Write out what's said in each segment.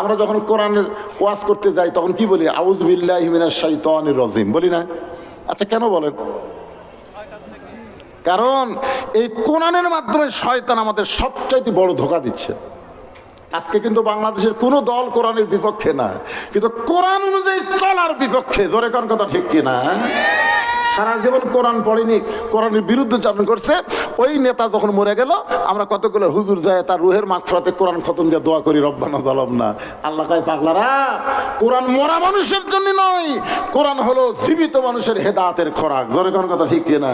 আমরা যখন কোরআনের ওয়াজ করতে যাই, তখন কি বলি? আউজবিল্লাহ হিমিনার শাইতানির রজিম বলি না? আচ্ছা কেন বলেন? কারণ এই কোরআনের মাধ্যমে শয়তান আমাদের সবচাইতে বড় ধোকা দিচ্ছে। আজকে কিন্তু বাংলাদেশের কোনো দল কোরআনের বিপক্ষে না, কিন্তু কোরআন অনুযায়ী চলার বিপক্ষে। জোরে কোন কথা ঠিক কিনা? সারা জীবন কোরআন পড়েনি, কোরআনের বিরুদ্ধে চালন করছে, ওই নেতা যখন মরে গেল, আমরা কতগুলো হুজুর যায় তার রুহের মাগফরাতে কোরআন খতম দিয়ে দোয়া করি, রব্বানা দলম না আল্লাহ কয়, পাগলারা, কোরআন মরা মানুষের জন্য নয়, কোরআন হলো জীবিত মানুষের হেদাতের খোরাক। জোরে কোন কথা ঠিক কিনা?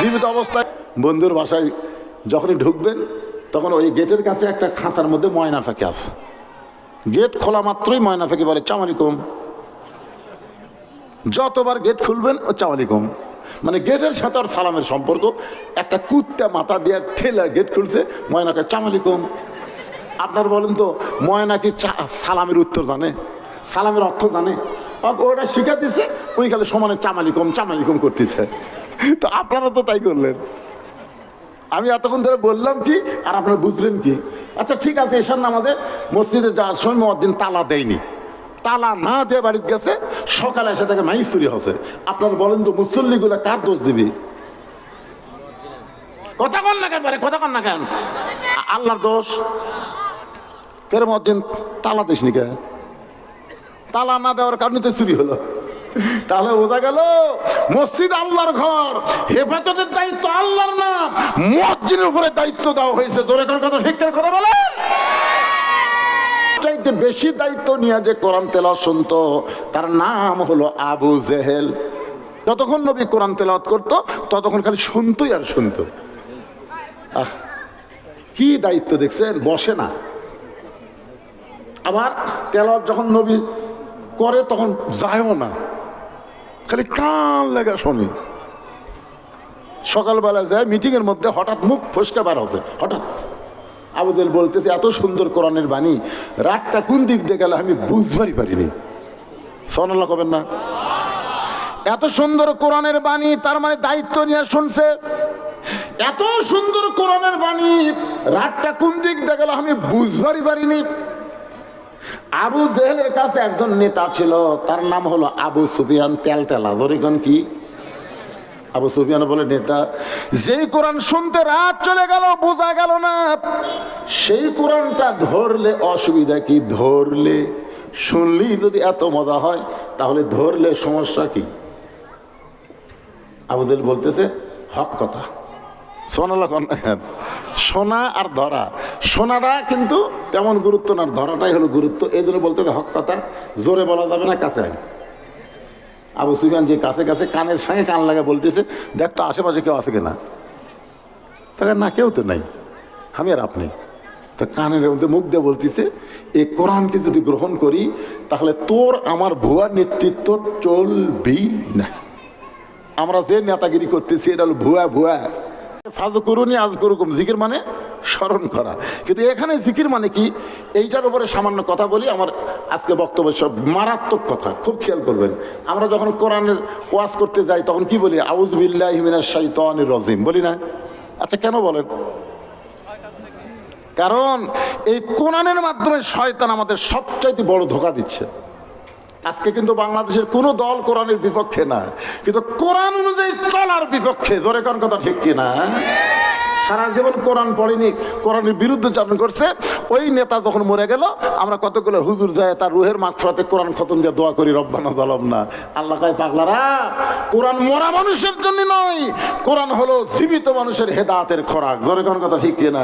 জীবিত অবস্থায় বন্ধুর বাসায় যখনই ঢুকবেন, তখন ওই গেটের কাছে একটা খাঁচার মধ্যে ময়না ফাঁকে আছে। গেট খোলা মাত্রই ময়না ফাঁকি বলে চামালিকুম যতবার গেট খুলবেন ও চামালিকুম মানে গেটের সাথে আর সালামের সম্পর্ক। একটা কুত্তা মাথা দিয়ে ঠেলা গেট খুলছে, ময়নাকে চামালিকুম আপনার বলেন তো, ময়না কি সালামের উত্তর জানে? সালামের অর্থ জানে? ওটা শিখা দিছে ওই খালি সমানে চামালিকম চামালিকম করতেছে। তো আপনারা তো তাই করলেন। আমি এতক্ষণ ধরে বললাম কি, আর আপনারা বুঝলেন কি? আচ্ছা ঠিক আছে এসার নামাজে মসজিদে যাওয়ার সময় মসজিদ তালা দেয়নি। তালা না দিয়ে বাড়িতে গেছে, সকালে এসে তাকে মাইস চুরি হচ্ছে আপনারা বলেন তো, মুসল্লিগুলো কার দোষ দিবি? কথা কন না কেন কথা কন না কেন? আল্লাহর দোষ। কেন মসজিদ তালা দিস নি তালা না দেওয়ার কারণে তো চুরি হলো। তাহলে বোঝা গেল, মসজিদ আল্লাহর ঘর। হেফাজতের দায়িত্ব আল্লাহর না মসজিদের উপরে দায়িত্ব দেওয়া হয়েছে। তোর এখন কথা শিক্ষার কথা বলে চাইতে বেশি দায়িত্ব নিয়ে যে কোরআন তেলাওয়াত শুনতো, তার নাম হলো আবু জেহেল। যতক্ষণ নবী কোরআন তেলাওয়াত করতো, ততক্ষণ খালি শুনতোই আর শুনতো। আহ, কি দায়িত্ব দেখছেন? বসে না। আবার তেলাওয়াত যখন নবী করে, তখন যায়ও না। খালি কান লাগা শোনে। সকালবেলা যায় মিটিংয়ের মধ্যে হঠাৎ মুখ ফসকা বার হচ্ছে, হঠাৎ। আবুদেল বলতেছে, এত সুন্দর কোরআনের বাণী, রাতটা কোন দিক দিয়ে গেল আমি বুঝবারই পারিনি। সনাল্লা কবেন না। এত সুন্দর কোরআনের বাণী, তার মানে দায়িত্ব নিয়ে শুনছে। এত সুন্দর কোরআনের বাণী, রাতটা কোন দিক দিয়ে গেল আমি বুঝবারই পারিনি। আবু জেহেলের কাছে একজন নেতা ছিল, তার নাম হলো আবু সুফিয়ান তেলতেলা। ধরিগণ কি? আবু সুফিয়ান বলে, নেতা, যেই কোরআন শুনতে রাত চলে গেল, বোঝা গেল না। সেই কোরআনটা ধরলে অসুবিধা কি? ধরলে। শুনলেই যদি এত মজা হয়, তাহলে ধরলে সমস্যা কি? আবু জেহেল বলতেছে, হক কথা। সোনালা সোনা আর ধরা। সোনাটা কিন্তু তেমন গুরুত্ব না, ধরাটাই হলো গুরুত্ব। এই জন্য বলতে হক কথা। জোরে বলা যাবে না, কাছে। আবু সুফিয়ান যে কাছে কাছে কানের সঙ্গে কান লাগা বলতেছে, দেখ তো আশেপাশে কেউ আছে কিনা? তাকে না, কেউ তো নাই। আমি আর আপনি। তা কানের মধ্যে মুখ দিয়ে বলতেছে এই কোরআনকে যদি গ্রহণ করি, তাহলে তোর আমার ভুয়া নেতৃত্ব চলবি না। আমরা যে নেতাগিরি করতেছি, এটা হলো ভুয়া ভুয়া। ফাজু করুনি আজ করুকুম জিকির মানে? স্মরণ করা। কিন্তু এখানে জিকির মানে কি? এইটার উপরে সামান্য কথা বলি, আমার আজকে বক্তব্য সব মারাত্মক কথা, খুব খেয়াল করবেন। আমরা যখন কোরআনের ওয়াজ করতে যাই, তখন কি বলি? আউজ বিল্লাহ হিমিনার শাইতানির রজিম, বলি না? আচ্ছা কেন বলেন? কারণ এই কোরআনের মাধ্যমে শয়তান আমাদের সবচাইতে বড় ধোকা দিচ্ছে। আজকে কিন্তু বাংলাদেশের কোনো দল কোরআনের বিপক্ষে না, কিন্তু কোরআন অনুযায়ী চলার বিপক্ষে, জোরে কোন কথা ঠিক কিনা? সারা জীবন কোরআন পড়েনি, কোরআনের বিরুদ্ধে চালন করছে, ওই নেতা যখন মরে গেল, আমরা কতগুলো হুজুর যায় তার রুহের মাগফরাতে কোরআন খতম দিয়ে দোয়া করি, রব্বানা দলম না। আল্লাহ কয়, পাগলারা, কোরআন মরা মানুষের জন্য নয়, কোরআন হলো জীবিত মানুষের হেদাতের খোরাক। জোরে কোন কথা ঠিক কিনা?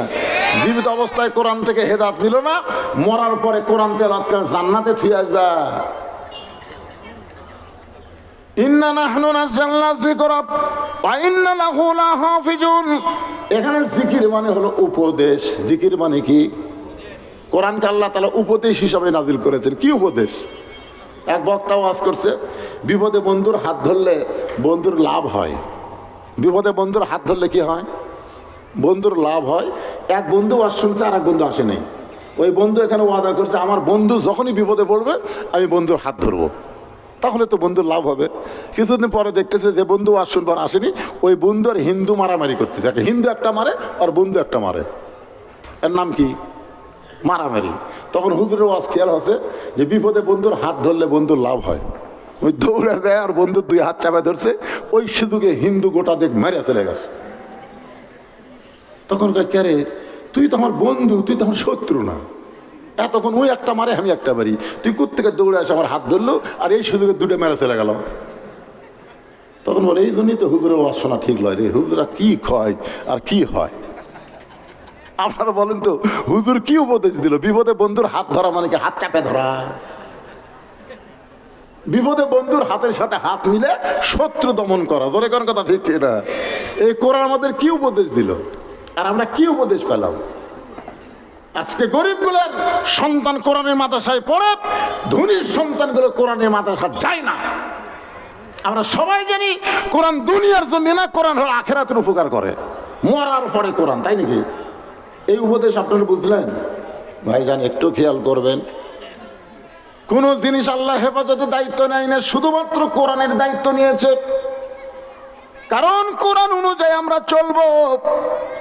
জীবিত অবস্থায় কোরআন থেকে হেদাত নিল না, মরার পরে কোরআন তেলাত করে জান্নাতে থুয়ে আসবা। ইন্না নাহনু নাযালনা যিকরা, ওয়া ইন্না লাহু লাহাফিজুন এখানে জিকির মানে হলো উপদেশ। জিকির মানে কি? কোরআনকে আল্লাহ তাআলা উপদেশ হিসাবে নাজিল করেছেন। কি উপদেশ? এক বক্তা ওয়াজ করছে, বিপদে বন্ধুর হাত ধরলে বন্ধুর লাভ হয়। বিপদে বন্ধুর হাত ধরলে কি হয়? বন্ধুর লাভ হয়। এক বন্ধু ওয়াজ শুনছে আর এক বন্ধু আসে নাই। ওই বন্ধু এখানে ওয়াদা করছে, আমার বন্ধু যখনই বিপদে পড়বে, আমি বন্ধুর হাত ধরবো। তাহলে তো বন্ধুর লাভ হবে। কিছুদিন পরে দেখতেছে যে বন্ধু আর শুনবার আসেনি, ওই বন্ধু আর হিন্দু মারামারি করতেছে। একটা হিন্দু একটা মারে, আর বন্ধু একটা মারে। এর নাম কি? মারামারি। তখন হুজুরের ওয়াজ খেয়াল হচ্ছে যে বিপদে বন্ধুর হাত ধরলে বন্ধুর লাভ হয়। ওই দৌড়ে দেয় আর বন্ধুর দুই হাত চাপা ধরছে, ওই সুযোগে হিন্দু গোটা দেখ মেরে চলে গেছে। তখন কে রে? তুই তো আমার বন্ধু, তুই তো আমার শত্রু না। এতক্ষণ ওই একটা মারে, আমি একটা মারি। তুই কোথেকে দৌড়ে আসে আমার হাত ধরলো, আর এই সুযোগে দুটো মেরে চলে গেল। তখন বলে, এই জন্যই তো হুজুরের শোনা ঠিক লয় রে। হুজুরা কি খয় আর কি হয়? আপনারা বলেন তো, হুজুর কি উপদেশ দিল? বিপদে বন্ধুর হাত ধরা মানে কি হাত চাপে ধরা? বিপদে বন্ধুর হাতের সাথে হাত মিলে শত্রু দমন করা। জোরে কোন কথা ঠিক না এই কোরআন আমাদের কি উপদেশ দিল? আর আমরা কি উপদেশ পেলাম? আজকে গরিবগুলোর সন্তান কোরআনের মাদ্রাসায় পড়ে, ধনীর সন্তানগুলো কোরআনের মাদ্রাসা যায় না। আমরা সবাই জানি কোরআন দুনিয়ার জন্য না, কোরআন হলো আখেরাতের উপকার করে। মরার পরে কোরআন, তাই নাকি? এই উপদেশ আপনারা বুঝলেন? ভাই ভাইজান, একটু খেয়াল করবেন। কোন জিনিস আল্লাহ হেফাজতের দায়িত্ব নেয় না, শুধুমাত্র কোরআনের দায়িত্ব নিয়েছে। কারণ কোরআন অনুযায়ী আমরা চলবো।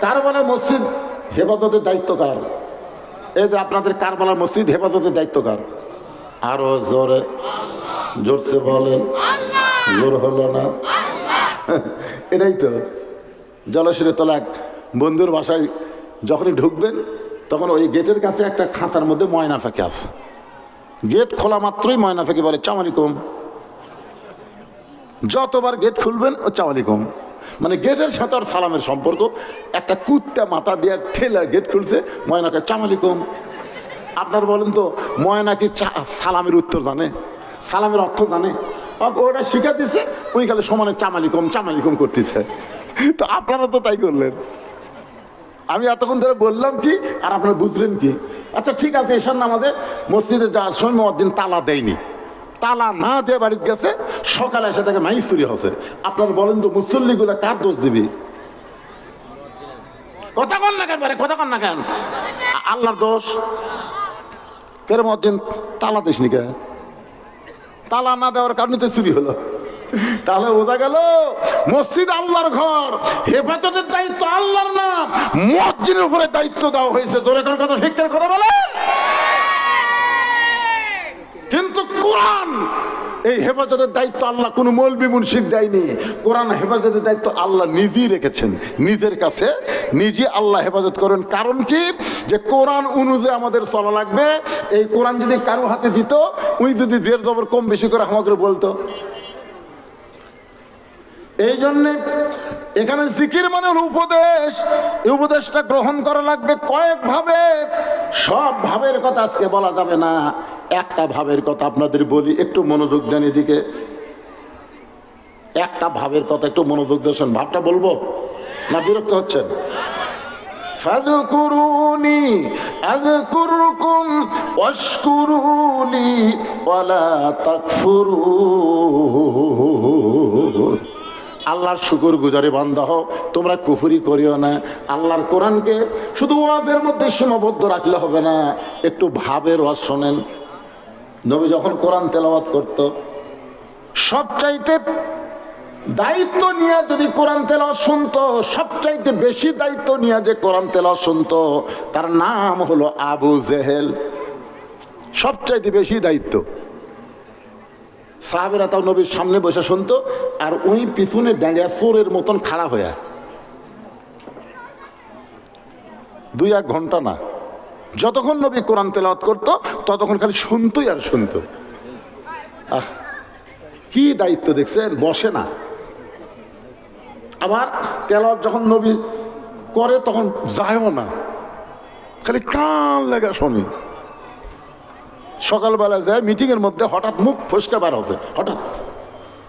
কারবালা মসজিদ হেফাজতের দায়িত্ব কার? এই যে আপনাদের কারবালার মসজিদ হেফাজতের দায়িত্ব কার? আরও জোরে, জোরসে বলেন। জোর হলো না। এটাই তো। জলসিরে তলা এক বন্ধুর বাসায় যখনই ঢুকবেন, তখন ওই গেটের কাছে একটা খাঁচার মধ্যে ময়না ফাঁকে আছে। গেট খোলা মাত্রই ময়না ফাঁকি বলে চামালিকুম যতবার গেট খুলবেন, ও চাওয়ালিকুম মানে গেটের সাথে আর সালামের সম্পর্ক। একটা কুত্তা মাথা দিয়ে ঠেলে গেট খুলছে, ময়নাকে চামালিকুম আপনার বলেন তো, ময়না কি সালামের উত্তর জানে? সালামের অর্থ জানে? ওটা শিখা দিছে ওই খালি সমানে চামালিকম চামালিকম করতেছে। তো আপনারা তো তাই করলেন। আমি এতক্ষণ ধরে বললাম কি, আর আপনারা বুঝলেন কি? আচ্ছা ঠিক আছে এসার নামাজে মসজিদে যাওয়ার সময় মসজিদ তালা দেয়নি। তালা না দিয়ে বাড়িতে গেছে সকালে এসে তাকে মাইস চুরি হচ্ছে আপনারা বলেন তো মুসল্লিগুলো কার দোষ দিবি? কথা কন না কেন কথা কন না কেন? আল্লাহর দোষ? কেন মসজিদ তালা দিসনি কে? তালা না দেওয়ার কারণে তো চুরি হলো। তাহলে বোঝা গেল মসজিদ আল্লাহর ঘর হেফাজতের দায়িত্ব আল্লাহর না মসজিদের উপরে দায়িত্ব দেওয়া হয়েছে। জোরে কোন কথা ঠিক করে কথা বলে কিন্তু কোরআন এই হেফাজতের দায়িত্ব আল্লাহ কোনো মৌলবি মুন্সিক দেয়নি। কোরআন হেফাজতের দায়িত্ব আল্লাহ নিজেই রেখেছেন। নিজের কাছে নিজে আল্লাহ হেফাজত করেন। কারণ কি? যে কোরআন অনুযায়ী আমাদের চলা লাগবে। এই কোরআন যদি কারও হাতে দিত, উনি যদি জের জবর কম বেশি করে আমাকে বলতো। এই জন্যে এখানে জিকির মানে উপদেশ। এই উপদেশটা গ্রহণ করা লাগবে কয়েক ভাবে। সব ভাবের কথা আজকে বলা যাবে না। একটা ভাবের কথা আপনাদের বলি, একটু মনোযোগ দেন এদিকে। একটা ভাবের কথা, একটু মনোযোগ দেন ভাবটা বলব না বিরক্ত হচ্ছেন? ফাযকুরুনি আযকুরকুম ওয়াশকুরুলি ওয়ালা তাকফুরুন আল্লাহর শুকুর গুজারে বান্ধা হও, তোমরা কুফুরি করিও না। আল্লাহর কোরআনকে শুধু ওয়াজের মধ্যে সীমাবদ্ধ রাখলে হবে না, একটু ভাবের ওয়াজ শোনেন। নবী যখন কোরআন তেলাওয়াত করত, সবচাইতে দায়িত্ব নিয়ে যদি কোরআন তেলা শুনতো, সবচাইতে বেশি দায়িত্ব নিয়ে যে কোরআন তেলা শুনত, তার নাম হলো আবু জেহেল। সবচাইতে বেশি দায়িত্ব। সাহাবেরা তাও নবীর সামনে বসে শুনতো, আর ওই পিছনে ডাঁড়িয়া চোরের মতন খাড়া হইয়া। দুই এক ঘণ্টা না, যতক্ষণ নবী কোরআন তেলাওয়াত করতো, ততক্ষণ খালি শুনতোই আর শুনতো। আহ, কি দায়িত্ব দেখছেন? বসে না। আবার তেলাওয়াত যখন নবী করে, তখন যায়ও না। খালি কান লাগা শোনে সকালবেলা যায় মিটিংয়ের মধ্যে হঠাৎ মুখ ফসকা বার হচ্ছে হঠাৎ।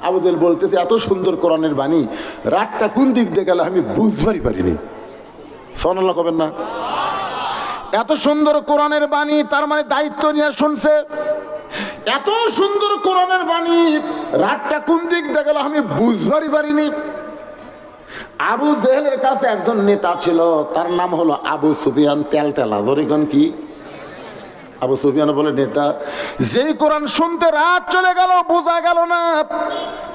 আবুদেল বলতেছে, এত সুন্দর কোরআনের বাণী, রাতটা কোন দিক দিয়ে গেল আমি বুঝবারই পারিনি। সনাল্লা কবেন না। এত সুন্দর কোরআনের বাণী, তার মানে দায়িত্ব নিয়ে শুনছে। এত সুন্দর কোরআনের বাণী, রাতটা কোন দিক দিয়ে গেল আমি বুঝবারই পারিনি। আবু জেহেলের কাছে একজন নেতা ছিল, তার নাম হলো আবু সুফিয়ান তেলতেলা। ধরিগণ কি? আবু সুফিয়ান বলে, নেতা, যেই কোরআন শুনতে রাত চলে গেল, বোঝা গেল না।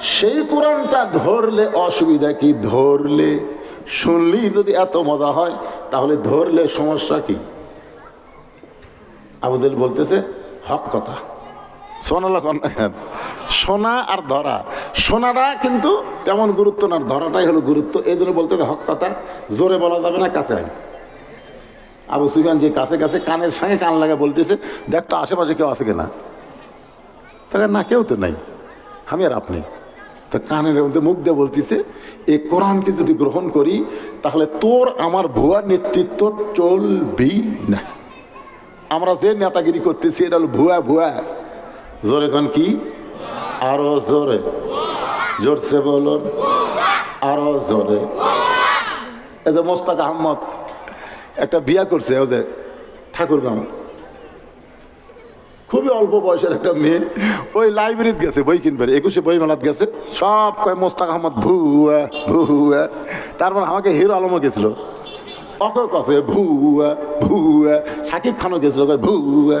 সেই কোরআনটা ধরলে অসুবিধা কি? ধরলে। শুনলেই যদি এত মজা হয়, তাহলে ধরলে সমস্যা কি? আবুজেল বলতেছে, হক কথা। কন্যা সোনা আর ধরা। সোনাটা কিন্তু তেমন গুরুত্ব না, ধরাটাই হলো গুরুত্ব। এই জন্য বলতে হক কথা। জোরে বলা যাবে না, কাছে আবু সুফিয়ান যে কাছে কাছে কানের সঙ্গে কান লাগা বলতেছে, দেখ তো আশেপাশে কেউ আছে কিনা? তাকে না, কেউ তো নাই। আমি আর আপনি। তো কানের মধ্যে মুখ দিয়ে বলতেছে এই কোরআনকে যদি গ্রহণ করি, তাহলে তোর আমার ভুয়া নেতৃত্ব চলবি না। আমরা যে নেতাগিরি করতেছি, এটা হলো ভুয়া ভুয়া। জোরে কন কি? আরও জোরে। জোরসে বলুন। আরও জোরে। এই যে মোস্তাক আহমদ একটা বিয়া করছে ওদের ঠাকুরগাঁও খুবই অল্প বয়সের একটা মেয়ে। ওই লাইব্রেরিতে গেছে, বই কিনবে। একুশে বই মেলাত গেছে। সব কয়, মোস্তাক আহমদ ভুয়া ভুয়া তারপর আমাকে হিরো আলমও গেছিল। অক কছে ভুয়া ভুয়া সাকিব খানও গেছিল, কয় ভুয়া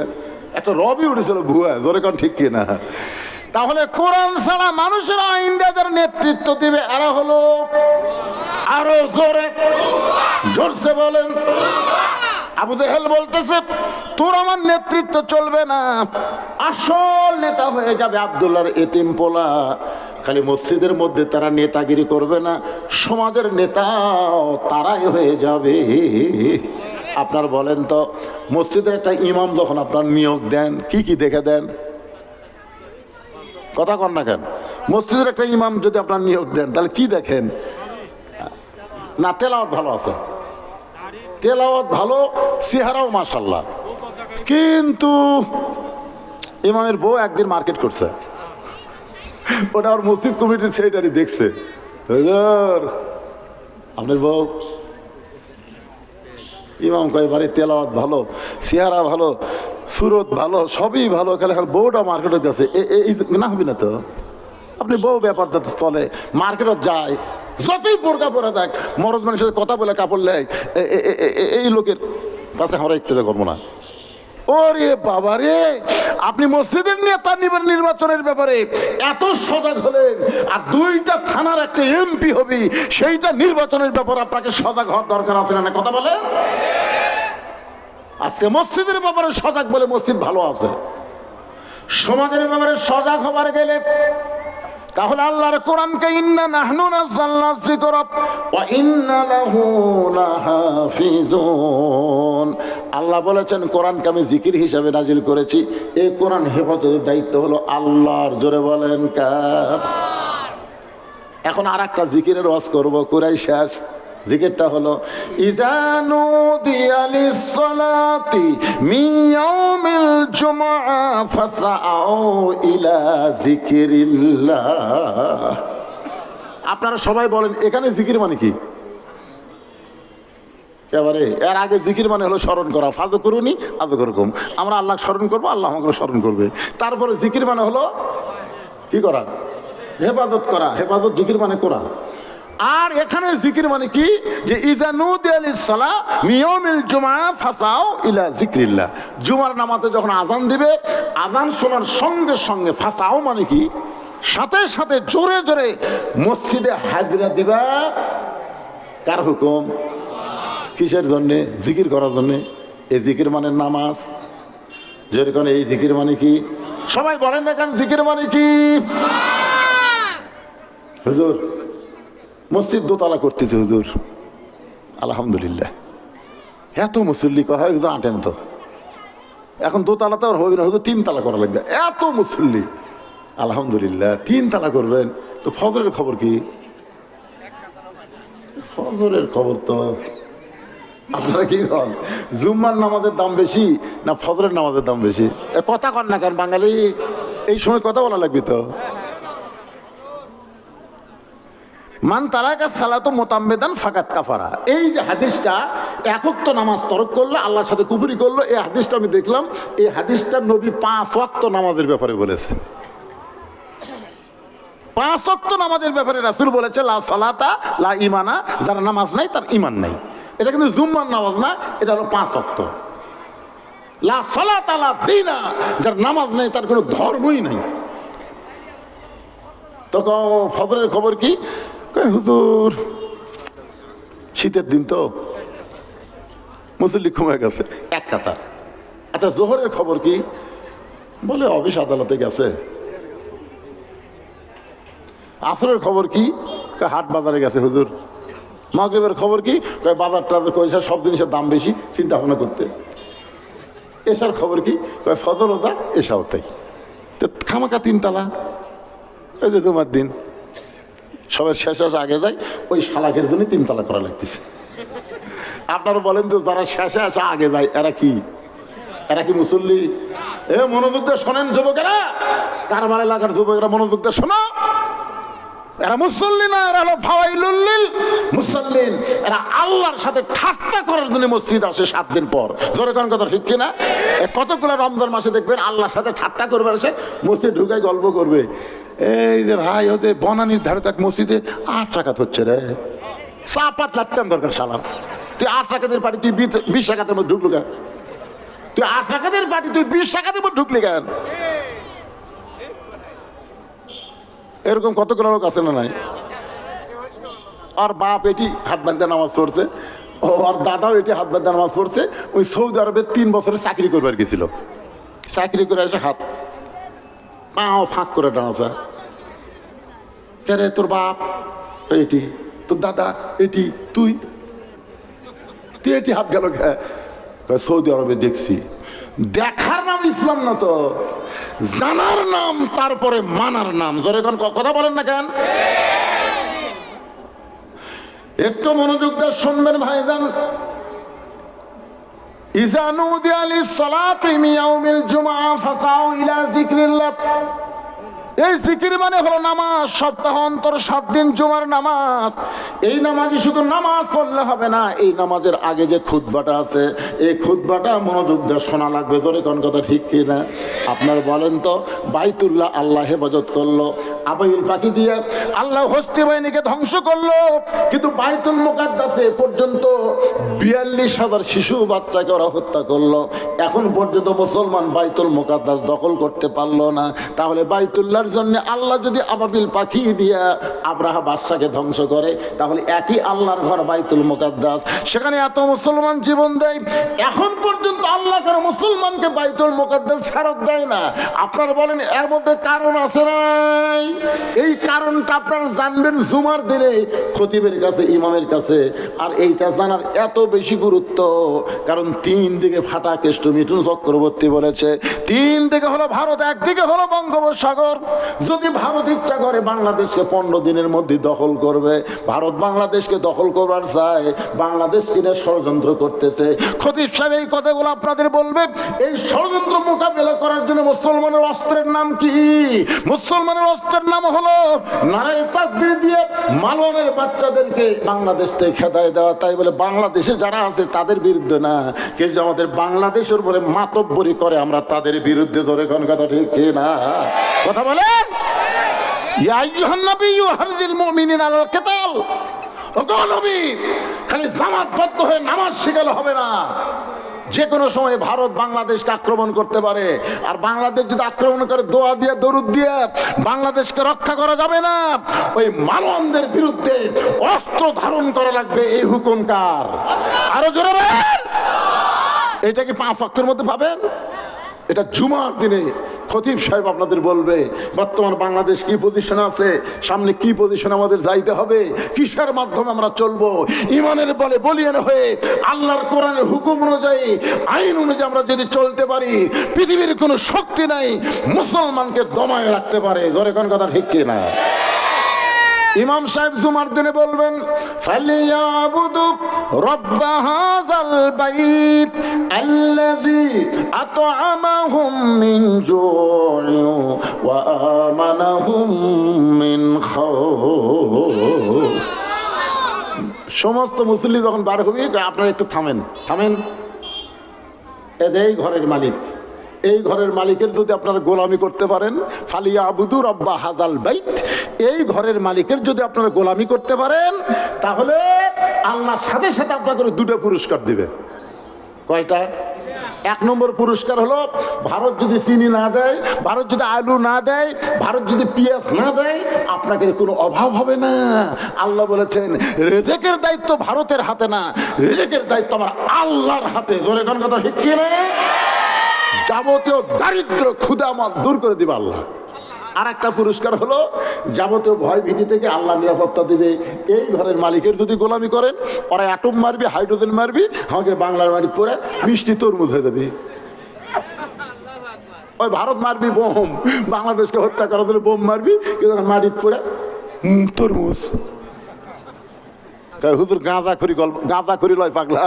একটা রবি উঠেছিল ভুয়া জোরে কন, ঠিক কিনা? তাহলে কোরআন ছাড়া মানুষেরা ইন্ডিয়াদের নেতৃত্ব দিবে এরা হলো আরও জোরে। জোরসে বলেন। আবু জেহেল বলতেছে, তোর আমার নেতৃত্ব চলবে না। আসল নেতা হয়ে যাবে আবদুল্লাহর এতিম পোলা। খালি মসজিদের মধ্যে তারা নেতাগিরি করবে না, সমাজের নেতাও তারাই হয়ে যাবে। আপনার বলেন তো, মসজিদের একটা ইমাম যখন আপনার নিয়োগ দেন, কি কি দেখে দেন? কথা কন না কেন? মসজিদের একটা ইমাম যদি আপনার নিয়োগ দেন, তাহলে কি দেখেন? না, তেলাওয়াত ভালো আছে। তেলাওয়াত ভালো, চেহারাও মাশাল্লাহ কিন্তু ইমামের বউ একদিন মার্কেট করছে। ওটা আমার মসজিদ কমিটির সেক্রেটারি দেখছে। আপনার বউ? ইমাম কয়, বাড়ি তেলাওয়াত ভালো, চেহারা ভালো। সুরত ভালো, সবই ভালো, খালি খালি বউটা মার্কেটে গেছে এই না হবে না তো? আপনি বউ ব্যাপারটা চলে মার্কেটত যায়, যতই বোরকা পরে দেখ মরদ মানুষের কথা বলে কাপড় লেয় এই লোকের কাছে আমরা ইত্যাদি করব না। ওরে বাবা রে, আপনি মসজিদের নেতা নির্বাচনের ব্যাপারে, এত সজাগ হলেন, আর দুইটা থানার একটা এমপি হবি, সেইটা নির্বাচনের ব্যাপারে আপনাকে সজাগ হওয়ার দরকার আছে না কথা বলে আজকে মসজিদের ব্যাপারে সজাগ বলে মসজিদ ভালো আছে। সমাজের ব্যাপারে সজাগ হবার গেলে তাহলে আল্লাহর কোরআনকে আল্লাহ বলেছেন, কোরআনকে আমি জিকির হিসাবে নাজিল করেছি। এই কোরআন হেফাজতের দায়িত্ব হলো আল্লাহর, জোরে বলেন কার? এখন আর একটা জিকিরের ওয়াজ করব কুরাই শেষ জিকিরটা হলো ইজানু দিয়ালিস সালাতি মিয়াউমিল জুমআ ফাসাউ ইলা জিকিরিল্লাহ আপনারা সবাই বলেন, এখানে জিকির মানে কি? এবারে, এর আগে জিকির মানে হলো স্মরণ করা। ফাজো করুনি আজো করুম আমরা আল্লাহ স্মরণ করব, আল্লাহ আমাকে স্মরণ করবে। তারপরে জিকির মানে হলো, কি করা? হেফাজত করা। হেফাজত জিকির মানে করা আর এখানে জিকির মানে কি? যে ইজানুদ মিয়মিল জুমা ফাসাও ইলা জিক্রিল্লাহ। জুমার নামাতে যখন আজান দিবে আজান শোনার সঙ্গে সঙ্গে ফাসাও মানে কি? সাথে সাথে জোরে জোরে মসজিদে হাজিরা দিবা। কার হুকুম? কিসের জন্যে? জিকির করার জন্যে। এই জিকির মানে নামাজ। যেরকম এই জিকির মানে কি? সবাই বলেন না কেন জিকির মানে কি? হুজুর মসজিদ দোতলা করতেছে হুজুর। আলহামদুলিল্লাহ। এত মুসল্লি কয় হুজুর আটেন তো। এখন দোতলা তো আর হবে না, হুজুর তিন তালা করা লাগবে। এত মুসল্লি। আলহামদুলিল্লাহ তিন তালা করবেন। তো ফজরের খবর কি? ফজরের খবর তো আপনারা কি কন জুম্মার নামাজের দাম বেশি না ফজরের নামাজের দাম বেশি? কথা কন না কেন বাঙালি, এই সময় কথা বলা লাগবে তো? মান তারাকা সালাতো মোতাম্বেদান ফাকাত কাফারা। এই যে হাদিসটা একক তো নামাজ তরক করল, আল্লাহর সাথে কুপুরি করল, এই হাদিসটা আমি দেখলাম, এই হাদিসটা নবী পাঁচ ওয়াক্ত নামাজের ব্যাপারে বলেছে পাঁচ নামাজের ব্যাপারে রাসুল বলেছে, লা সালাতা, লা ইমানা যার নামাজ নাই, তার ইমান নাই। এটা কিন্তু জুম্মার নামাজ না, এটা হলো পাঁচ লা সালাতা, লা দিনা, যার নামাজ নাই, তার কোনো ধর্মই নাই। তখন ফজরের খবর কি? হুজুর, শীতের দিন তো। মুসল্লি কমে গেছে, এক কাতার আচ্ছা জোহরের খবর কি? বলে, অফিস আদালতে গেছে। আসরের খবর কি? হাট বাজারে গেছে, হুজুর। মাগরিবের খবর কি? বাজার টাজার করেছে, সব জিনিসের দাম বেশি, চিন্তা ভাবনা করতে। এসার খবর কি? কয়, ফজর ওদা এসাও তাই। তো, খামাকা তিনতলা। ওই যে তোমার দিন। সবার শেষ আসে আগে যায় ওই শালাকের জন্য তিনতলা করা লাগতেছে। আপনারা বলেন যে যারা শেষে আসে আগে যায়, এরা কি? এরা কি মুসল্লি? এ, মনোযোগ দিয়ে শোনেন যুবকেরা। কারবার এলাকার যুবকেরা মনোযোগ দিয়ে শোনো এরা মুসল্লি না, এরা হলো ফাওয়াইলুল্লিল মুসল্লিন। এরা আল্লাহর সাথে ঠাট্টা করার জন্য মসজিদ আসে সাত দিন পর। জোরে কোন কথা ঠিক কিনা? কতগুলো রমজান মাসে দেখবেন আল্লাহর সাথে ঠাট্টা করবে, এসে মসজিদ ঢুকে গল্প করবে। এই যে ভাই ওতে বনানির ধারে এক মসজিদে আট টাকা হচ্ছে রে। চা পাত লাগতেন দরকার সালাম তুই আট টাকাদের পার্টি তুই বিশ- টাকাতের মধ্যে ঢুকলো কেন? তুই আট টাকাদের পার্টি তুই বিশ টাকাদের মধ্যে ঢুকলি কেন? এরকম কতগুলো লোক আছে না নাই? আর বাপ এটি হাত বান্ধে নামাজ পড়ছে, ও আর দাদাও এটি হাত বান্ধে নামাজ পড়ছে, ওই সৌদি আরবে তিন বছরে চাকরি করবার গেছিল। চাকরি করে এসে হাত, পাও ফাঁক করে টানাছে। কে রে তোর বাপ? এটি? তোর দাদা? এটি? তুই? তুই এটি হাত গেল সৌদি আরবে দেখছি। দেখার নাম ইসলাম না তো। জানার নাম, তারপরে মানার নাম। জোরে কোন কথা বলেন না কেন? একটু মনোযোগ দিয়ে শুনবেন ভাইজান। ইজানু দিয়ালি সালাত মিয়াউমিল জুমআ, ফাসাউ ইলা যিকরিল্লাহ। এই জিকির মানে হলো নামাজ। সপ্তাহ অন্তর সাত দিন জুমার নামাজ। এই নামাজে শুধু নামাজ পড়লে হবে না, এই নামাজের আগে যে খুতবাটা আছে, এই খুতবাটা মনোযোগ দিয়ে শোনা লাগবে। ধরে কোন কথা ঠিক কি না? আপনার বলেন তো, বাইতুল্লাহ আল্লাহ হেফাজত করল, আবাইল পাখি দিয়ে আল্লাহ হস্তি বাহিনীকে ধ্বংস করল। কিন্তু বাইতুল মোকাদ্দাসে পর্যন্ত বিয়াল্লিশ হাজার শিশু বাচ্চাকে ওরা হত্যা করল। এখন পর্যন্ত মুসলমান বাইতুল মোকাদ্দাস দখল করতে পারল না। তাহলে বাইতুল্লাহর জন্য আল্লাহ যদি আবাবিল পাখি দিয়া আব্রাহা বাদশাকে ধ্বংস করে, তাহলে একই আল্লাহর ঘর বাইতুল মোকাদ্দাস। সেখানে এত মুসলমান জীবন দেয়, এখন পর্যন্ত আল্লাহ করে মুসলমানকে বাইতুল মোকাদ্দাস ফেরত দেয় না। আপনারা বলেন, এর মধ্যে কারণ আছে নাই? এই কারণটা আপনারা জানবেন জুমার দিনে খতিবের কাছে, ইমামের কাছে। আর এইটা জানার এত বেশি গুরুত্ব, কারণ তিন দিকে ফাটা কেষ্ট মিঠুন চক্রবর্তী বলেছে, তিন দিকে হলো ভারত, একদিকে হলো বঙ্গোপসাগর। যদি ভারত ইচ্ছা করে বাংলাদেশকে পনেরো দিনের মধ্যে দখল করবে, ভারত বাংলাদেশকে দখল করবার চায়, বাংলাদেশ কিনে ষড়যন্ত্র করতেছে। খতিব সাহেব, এই কথাগুলো আপনাদের বলবে? এই ষড়যন্ত্র মোকাবেলা করার জন্য মুসলমানের অস্ত্রের নাম কি? মুসলমানের অস্ত্রের নাম হলো নারায় তাকবির দিয়ে মালনের বাচ্চাদেরকে বাংলাদেশ থেকে খেদায় দেওয়া। তাই বলে বাংলাদেশে যারা আছে তাদের বিরুদ্ধে না। কিন্তু আমাদের বাংলাদেশের উপরে মাতব্বরি করে, আমরা তাদের বিরুদ্ধে ধরে কোন কথা ঠিক কি না কথা বলেন হয়ে নামাজ হবে না। যে কোনো সময় ভারত বাংলাদেশকে আক্রমণ করতে পারে। আর বাংলাদেশ যদি আক্রমণ করে, দোয়া দিয়ে, দরুদ দিয়ে, বাংলাদেশকে রক্ষা করা যাবে না। ওই মালওয়ানদের বিরুদ্ধে অস্ত্র ধারণ করা লাগবে, এই হুকুম কার? আরও জোরে এটা কি পাঁচ অক্ষের মধ্যে পাবেন? এটা জুমার দিনে খতিব সাহেব আপনাদের বলবে, বর্তমান বাংলাদেশ কি পজিশন আছে? সামনে কি পজিশন আমাদের যাইতে হবে? কিসের মাধ্যমে আমরা চলবো? ইমানের বলে বলিয়ান হয়ে আল্লাহর কোরআনের হুকুম অনুযায়ী, আইন অনুযায়ী আমরা যদি চলতে পারি, পৃথিবীর কোনো শক্তি নাই, মুসলমানকে দমায় রাখতে পারে। জরে কোন কথা ঠিক কি না ইমাম সাহেব জুমার দিনে বলবেন সমস্ত মুসল্লি যখন বার হবি, আপনারা একটু থামেন থামেন। এদের ঘরের মালিক। এই ঘরের মালিকের যদি আপনারা গোলামি করতে পারেন, ফালিয়া আবুদুর আব্বা হাজাল বাইত, এই ঘরের মালিকের যদি আপনারা গোলামি করতে পারেন, তাহলে আল্লাহ সাথে সাথে আপনাকে দুটো পুরস্কার দিবে। কয়টা? এক নম্বর পুরস্কার হলো, ভারত যদি চিনি না দেয়, ভারত যদি আলু না দেয়, ভারত যদি পেঁয়াজ না দেয় আপনাকে কোনো অভাব হবে না। আল্লাহ বলেছেন, রেজেকের দায়িত্ব ভারতের হাতে না, রেজেকের দায়িত্ব আমার আল্লাহর হাতে। জোরে কোন কথা ঠিক কি না যাবতীয় দারিদ্র ক্ষুদামত দূর করে দিবে আল্লাহ। আর একটা পুরস্কার হলো যাবতীয় ভয় ভীতি থেকে আল্লাহ নিরাপত্তা দিবে। এই ঘরের মালিকের যদি গোলামি করেন ওরা অ্যাটম মারবি হাইড্রোজেন মারবি আমাকে বাংলার মাটি পরে মিষ্টি তরমুজ হয়ে যাবে। ওই ভারত মারবি বোম বাংলাদেশকে হত্যা করা দিলে বোম মারবি কিন্তু মাটির হুম, তরমুজ। হুজুর গাঁজা খড়ি গল্প, গাঁজা খড়ি লয় পাগলা।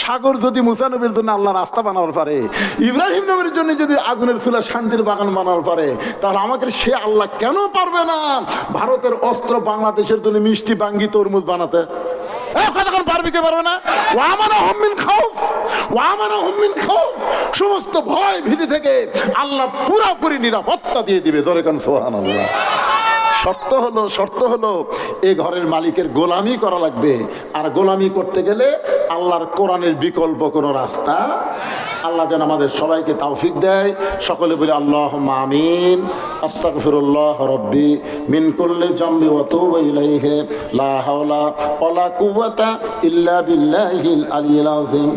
সাগর যদি মুসানবীর জন্য আল্লাহ রাস্তা বানাবার পারে, ইব্রাহিম নবীর জন্য যদি আগুনের চুলা শান্তির বাগান বানাবার পারে, তাহলে আমাকে সে আল্লাহ কেন পারবে না? ভারতের অস্ত্র বাংলাদেশের জন্য মিষ্টি বাঙ্গি তরমুজ বানাতে। পারবি কে পারবে না? সমস্ত ভয় ভীতি থেকে আল্লাহ পুরোপুরি নিরাপত্তা দিয়ে দিবে। ধরে কান সোহান আল্লাহ শর্ত হলো শর্ত হলো, এ ঘরের মালিকের গোলামি করা লাগবে। আর গোলামি করতে গেলে আল্লাহর কোরআনের বিকল্প কোনো রাস্তা। আল্লাহ যেন আমাদের সবাইকে তৌফিক দেয়। সকলে বলে আল্লাহ মামিন আস্তাগফিরুল্লাহ রব্বি মিন করলে জামবি তুবু ইলাইহি। লা হাওলা ওয়ালা ইল্লা বিল্লাহিল আলিয়্যিল আযীম।